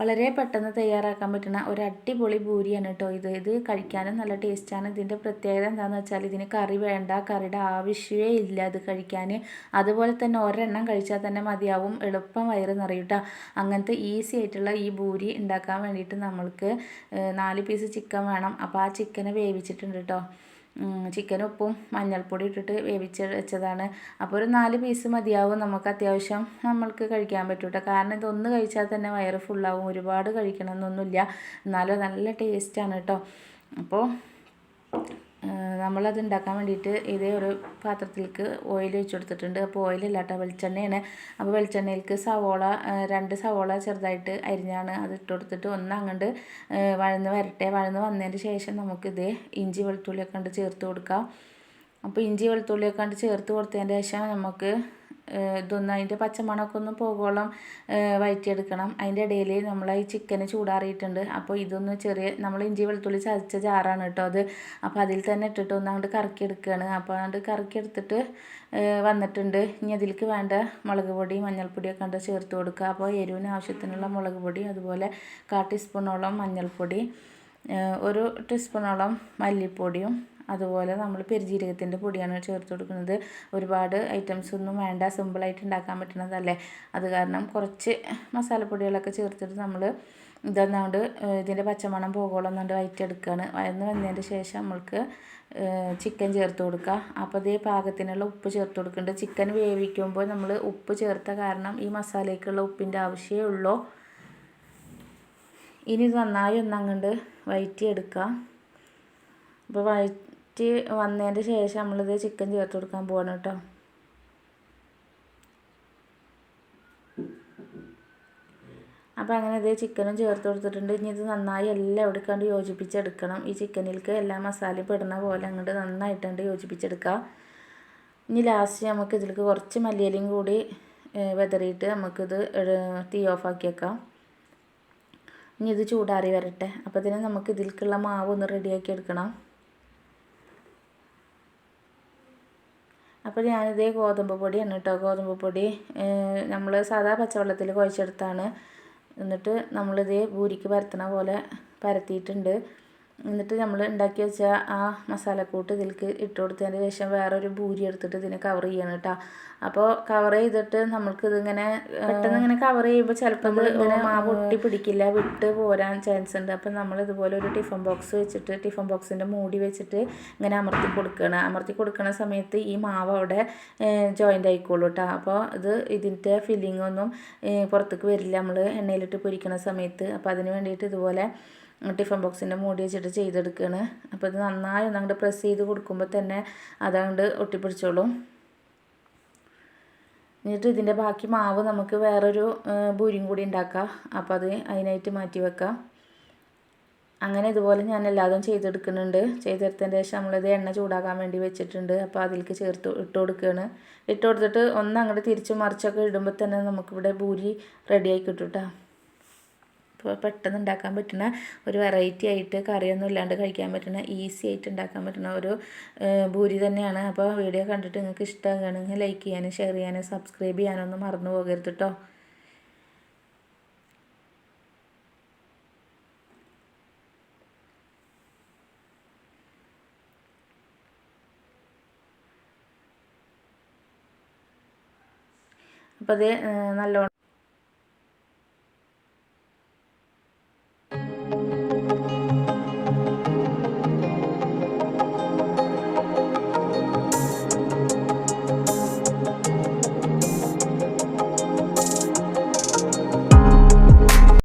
വളരെ പെട്ടെന്ന് തയ്യാറാക്കാൻ പറ്റുന്ന ഒരു അടിപൊളി പൂരിയാണ് കേട്ടോ ഇത്. ഇത് കഴിക്കാനും നല്ല ടേസ്റ്റാണ്. ഇതിന്റെ പ്രത്യേകത എന്താണെന്ന് വെച്ചാൽ ഇതിന് കറി വേണ്ട കറിയുടെ ആവശ്യമേ ഇല്ല ഇത് കഴിക്കാൻ. അതുപോലെ തന്നെ ഒരെണ്ണം കഴിച്ചാൽ തന്നെ മതിയാവും. എളുപ്പം വയറ് നിറയൂട്ടോ അങ്ങനത്തെ ഈസി ആയിട്ടുള്ള ഈ പൂരി ഉണ്ടാക്കാൻ വേണ്ടിയിട്ട് നമ്മൾക്ക് നാല് പീസ് ചിക്കൻ വേണം. അപ്പോൾ ആ ചിക്കനെ വേവിച്ചിട്ടുണ്ട് കേട്ടോ. ചിക്കൻ ഉപ്പും മഞ്ഞൾപ്പൊടി ഇട്ടിട്ട് വേവിച്ച് വെച്ചതാണ്. അപ്പോൾ ഒരു നാല് പീസ് മതിയാവും നമുക്ക് അത്യാവശ്യം നമ്മൾക്ക് കഴിക്കാൻ പറ്റൂട്ടോ. കാരണം ഇതൊന്ന് കഴിച്ചാൽ തന്നെ വയറ് ഫുള്ളാവും ഒരുപാട് കഴിക്കണമെന്നൊന്നുമില്ല. എന്നാലും നല്ല ടേസ്റ്റാണ് കേട്ടോ അപ്പോൾ നമ്മളത് ഉണ്ടാക്കാൻ വേണ്ടിയിട്ട് ഇതേ ഒരു പാത്രത്തിലേക്ക് ഓയിൽ ഒഴിച്ചു കൊടുത്തിട്ടുണ്ട് അപ്പോൾ ഓയിലല്ല കേട്ടോ വെളിച്ചെണ്ണയാണ്. അപ്പോൾ വെളിച്ചെണ്ണയിലേക്ക് സവോള രണ്ട് സവോള ചെറുതായിട്ട് അരിഞ്ഞാണ് അത് ഇട്ട് കൊടുത്തിട്ട് ഒന്ന് അങ്ങോട്ട് വഴന്ന് വരട്ടെ. വഴന്ന് വന്നതിന് ശേഷം നമുക്കിത് ഇഞ്ചി വെളുത്തുള്ളിയൊക്കെ കണ്ട് ചേർത്ത് കൊടുക്കാം. അപ്പോൾ ഇഞ്ചി വെളുത്തുള്ളിയൊക്കെ കണ്ട് ചേർത്ത് കൊടുത്തതിന് ശേഷം നമുക്ക് ഇതൊന്ന് അതിന്റെ പച്ചമണമൊക്കെ ഒന്ന് പോകോളം വയറ്റിയെടുക്കണം. അതിന്റെ ഇടയിൽ നമ്മൾ ഈ ചിക്കന് ചൂടാറിയിട്ടുണ്ട്. അപ്പോൾ ഇതൊന്ന് ചെറിയ നമ്മൾ ഇഞ്ചി വെളുത്തുള്ളി ചതച്ച ജാറാണ് കേട്ടോ അത്. അപ്പോൾ അതിൽ തന്നെ ഇട്ടിട്ട് ഒന്ന് അങ്ങോട്ട് കറക്കിയെടുക്കുകയാണ്. അപ്പോൾ അങ്ങോട്ട് കറക്കിയെടുത്തിട്ട് വന്നിട്ടുണ്ട്. ഇനി അതിലേക്ക് വേണ്ട മുളക് പൊടി മഞ്ഞൾപ്പൊടിയൊക്കെ കണ്ട് ചേർത്ത് കൊടുക്കുക. അപ്പോൾ എരിവിന് ആവശ്യത്തിനുള്ള മുളക് പൊടി അതുപോലെ കാ ടീസ്പൂണോളം മഞ്ഞൾപ്പൊടി ഒരു ടീസ്പൂണോളം മല്ലിപ്പൊടിയും അതുപോലെ നമ്മൾ പെരുജീരകത്തിന്റെ പൊടിയാണ് ചേർത്ത് കൊടുക്കുന്നത്. ഒരുപാട് ഐറ്റംസ് ഒന്നും വേണ്ട സിമ്പിളായിട്ട് ഉണ്ടാക്കാൻ പറ്റുന്നതല്ലേ. അത് കാരണം കുറച്ച് മസാലപ്പൊടികളൊക്കെ ചേർത്തിട്ട് നമ്മൾ ഇതൊന്നുകൊണ്ട് ഇതിന്റെ പച്ചമണം പോകോളം എന്നുകൊണ്ട് വയറ്റെടുക്കുകയാണ് വയന്ന് വന്നതിന്റെ ശേഷം നമ്മൾക്ക് ചിക്കൻ ചേർത്ത് കൊടുക്കുക. അപ്പോൾ അതേ പാകത്തിനുള്ള ഉപ്പ് ചേർത്ത് കൊടുക്കുന്നുണ്ട്. ചിക്കൻ വേവിക്കുമ്പോൾ നമ്മൾ ഉപ്പ് ചേർത്ത കാരണം ഈ മസാലയ്ക്കുള്ള ഉപ്പിന്റെ ആവശ്യമേ ഉള്ളൂ. ഇനി നന്നായി ഒന്നങ്ങണ്ട് വയറ്റിയെടുക്കുക. അപ്പോൾ വഴറ്റി വന്നതിന്റെ ശേഷം നമ്മളിത് ചിക്കൻ ചേർത്ത് കൊടുക്കാൻ പോവാണ് കേട്ടോ. അപ്പോൾ അങ്ങനെ ഇത് ചിക്കനും ചേർത്ത് കൊടുത്തിട്ടുണ്ട്. ഇനി ഇത് നന്നായി എല്ലാം എടുക്കാണ്ട് യോജിപ്പിച്ചെടുക്കണം. ഈ ചിക്കനിലേക്ക് എല്ലാ മസാലയും പെടുന്ന പോലെ അങ്ങോട്ട് നന്നായിട്ടുണ്ട് യോജിപ്പിച്ചെടുക്കുക ഇനി ലാസ്റ്റ് നമുക്ക് ഇതിലേക്ക് കുറച്ച് മല്ലിയിലയും കൂടി വെതറിയിട്ട് നമുക്കിത് തീ ഓഫാക്കി വെക്കാം. ഇനി ഇത് ചൂടാറി വരട്ടെ. അപ്പോൾ തന്നെ നമുക്ക് ഇതിലേക്കുള്ള മാവ് ഒന്ന് റെഡിയാക്കി എടുക്കണം. അപ്പോൾ ഞാനിതേ ഗോതമ്പ് പൊടിയാണ് കേട്ടോ ഗോതമ്പ് പൊടി നമ്മൾ സാധാ പച്ചവെള്ളത്തിൽ കുഴച്ചെടുത്താണ്. എന്നിട്ട് നമ്മളിത് പൂരിക്ക് പരത്തണ പോലെ പരത്തിയിട്ടുണ്ട്. എന്നിട്ട് നമ്മൾ ഉണ്ടാക്കി വെച്ച ആ മസാലക്കൂട്ട് ഇതിലേക്ക് ഇട്ട് കൊടുത്തതിന് ശേഷം വേറൊരു ഭൂരി എടുത്തിട്ട് ഇതിനെ കവർ ചെയ്യണം കേട്ടോ അപ്പോൾ കവർ ചെയ്തിട്ട് നമ്മൾക്ക് ഇതിങ്ങനെ പെട്ടെന്ന് ഇങ്ങനെ കവർ ചെയ്യുമ്പോൾ ചിലപ്പോൾ ഇങ്ങനെ മാവ് ഒട്ടി പിടിക്കില്ല വിട്ട് പോരാൻ ചാൻസ് ഉണ്ട് അപ്പം നമ്മൾ ഇതുപോലെ ഒരു ടിഫൻ ബോക്സ് വെച്ചിട്ട് ടിഫൻ ബോക്സിന്റെ മൂടി വെച്ചിട്ട് ഇങ്ങനെ അമർത്തി കൊടുക്കണം. അമർത്തി കൊടുക്കുന്ന സമയത്ത് ഈ മാവ് അവിടെ ജോയിന്റ് ആയിക്കോളൂ കേട്ടോ അപ്പോൾ ഇത് ഇതിന്റെ ഫില്ലിംഗ് ഒന്നും പുറത്തേക്ക് വരില്ല. നമ്മൾ എണ്ണയിലിട്ട് പൊരിക്കുന്ന സമയത്ത്. അപ്പോൾ അതിന് വേണ്ടിയിട്ട് ഇതുപോലെ ടിഫൻ ബോക്സിന്റെ മൂടി വെച്ചിട്ട് ചെയ്തെടുക്കുകയാണ് അപ്പോൾ ഇത് നന്നായി ഒന്നങ്ങോട്ട് പ്രസ് ചെയ്ത് കൊടുക്കുമ്പോൾ തന്നെ അതങ്ങോട്ട് ഒട്ടിപ്പിടിച്ചോളും. എന്നിട്ട് ഇതിന്റെ ബാക്കി മാവ് നമുക്ക് വേറൊരു ഭൂരിയും കൂടി ഉണ്ടാക്കാം. അപ്പോൾ അത് അതിനായിട്ട് മാറ്റി വെക്കാം. അങ്ങനെ ഇതുപോലെ ഞാൻ എല്ലാതും ചെയ്തെടുക്കുന്നുണ്ട്. ചെയ്തെടുത്തതിന്റെ ശേഷം നമ്മളിത് എണ്ണ ചൂടാക്കാൻ വേണ്ടി വെച്ചിട്ടുണ്ട്. അപ്പോൾ അതിലേക്ക് ചേർത്ത് ഇട്ട് കൊടുക്കുകയാണ്. ഇട്ട് കൊടുത്തിട്ട് ഒന്ന് അങ്ങോട്ട് തിരിച്ച് മറിച്ചൊക്കെ ഇടുമ്പോൾ തന്നെ നമുക്കിവിടെ ഭൂരി റെഡിയായി കിട്ടും കേട്ടോ ഇപ്പോൾ പെട്ടെന്ന് ഉണ്ടാക്കാൻ പറ്റുന്ന ഒരു വെറൈറ്റി ആയിട്ട് കറിയൊന്നും ഇല്ലാണ്ട് കഴിക്കാൻ പറ്റുന്ന ഈസി ആയിട്ട് ഉണ്ടാക്കാൻ പറ്റുന്ന ഒരു ഭൂരി തന്നെയാണ്. അപ്പോൾ വീഡിയോ കണ്ടിട്ട് നിങ്ങൾക്ക് ഇഷ്ടമാകുകയാണെങ്കിൽ ലൈക്ക് ചെയ്യാനും ഷെയർ ചെയ്യാനും സബ്സ്ക്രൈബ് ചെയ്യാനൊന്നും മറന്നു പോകരുത് കേട്ടോ അപ്പോൾ അത് നല്ലോണം